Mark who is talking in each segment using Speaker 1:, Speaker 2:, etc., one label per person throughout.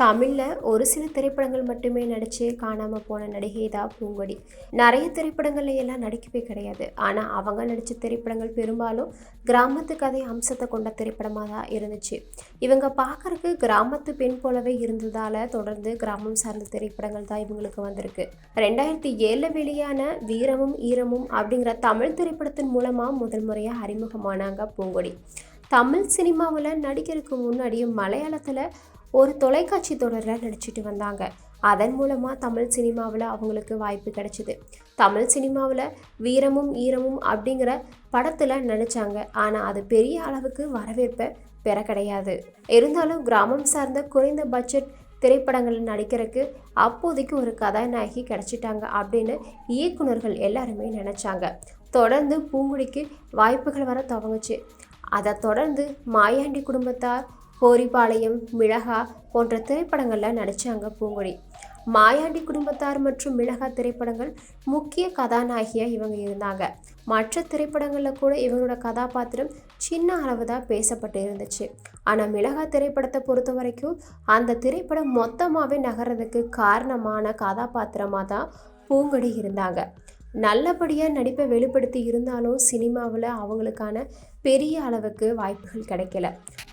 Speaker 1: தமிழில் ஒரு சில திரைப்படங்கள் மட்டுமே நடித்து காணாமல் போன நடிகை தான் பூங்கொடி. நிறைய திரைப்படங்கள்ல எல்லாம் நடிக்கவே கிடையாது. ஆனால் அவங்க நடித்த திரைப்படங்கள் பெரும்பாலும் கிராமத்து கதை அம்சத்தை கொண்ட திரைப்படமாக தான் இருந்துச்சு. இவங்க பார்க்கறக்கு கிராமத்து பெண் போலவே இருந்ததால் தொடர்ந்து கிராமம் சார்ந்த திரைப்படங்கள் தான் இவங்களுக்கு வந்திருக்கு. ரெண்டாயிரத்தி ஏழில் வெளியான வீரமும் ஈரமும் அப்படிங்கிற தமிழ் திரைப்படத்தின் மூலமாக முதல் முறையாக அறிமுகமானாங்க பூங்கொடி. தமிழ் சினிமாவில் நடிக்கிறதுக்கு முன்னாடி மலையாளத்தில் ஒரு தொலைக்காட்சி தொடரில் நடிச்சிட்டு வந்தாங்க. அதன் மூலமாக தமிழ் சினிமாவில் அவங்களுக்கு வாய்ப்பு கிடைச்சிது. தமிழ் சினிமாவில் வீரமும் ஈரமும் அப்படிங்கிற படத்தில் நினச்சாங்க ஆனால் அது பெரிய அளவுக்கு வரவேற்பை பெற கிடையாது. இருந்தாலும் கிராமம் சார்ந்த குறைந்த பட்ஜெட் திரைப்படங்களில் நடிக்கிறதுக்கு அப்போதைக்கு ஒரு கதாநாயகி கிடைச்சிட்டாங்க அப்படின்னு இயக்குனர்கள் எல்லாருமே நினச்சாங்க. தொடர்ந்து பூங்குடிக்கு வாய்ப்புகள் வர துவங்குச்சு. அதை தொடர்ந்து மாயாண்டி குடும்பத்தார் கோரிப்பாளையம் மிளகா போன்ற திரைப்படங்களில் நடித்தாங்க பூங்கொடி மாயாண்டி குடும்பத்தார் மற்றும் மிளகா திரைப்படங்கள் முக்கிய கதாநாயகியாக இவங்க இருந்தாங்க. மற்ற திரைப்படங்களில் கூட இவங்களோட கதாபாத்திரம் சின்ன அளவு தான் பேசப்பட்டு இருந்துச்சு. ஆனால் மிளகா திரைப்படத்தை பொறுத்த வரைக்கும் அந்த திரைப்படம் மொத்தமாகவே நகர்றதுக்கு காரணமான கதாபாத்திரமாக தான் பூங்கொடி இருந்தாங்க. நல்லபடியாக நடிப்பை வெளிப்படுத்தி இருந்தாலும் சினிமாவில் அவங்களுக்கான பெரிய அளவுக்கு வாய்ப்புகள் கிடைக்கல.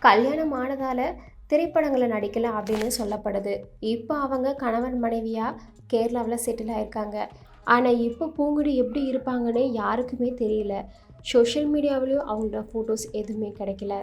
Speaker 1: கல்யாணம் ஆனதால் திரைப்படங்களை நடிக்கல அப்படின்னு சொல்லப்படுது. இப்போ அவங்க கணவன் மனைவியாக கேரளாவில் செட்டில் ஆயிருக்காங்க. ஆனால் இப்போ பூங்குடி எப்படி இருப்பாங்கன்னு யாருக்குமே தெரியல. சோஷியல் மீடியாவிலையும் அவங்களோட ஃபோட்டோஸ் எதுவுமே கிடைக்கல.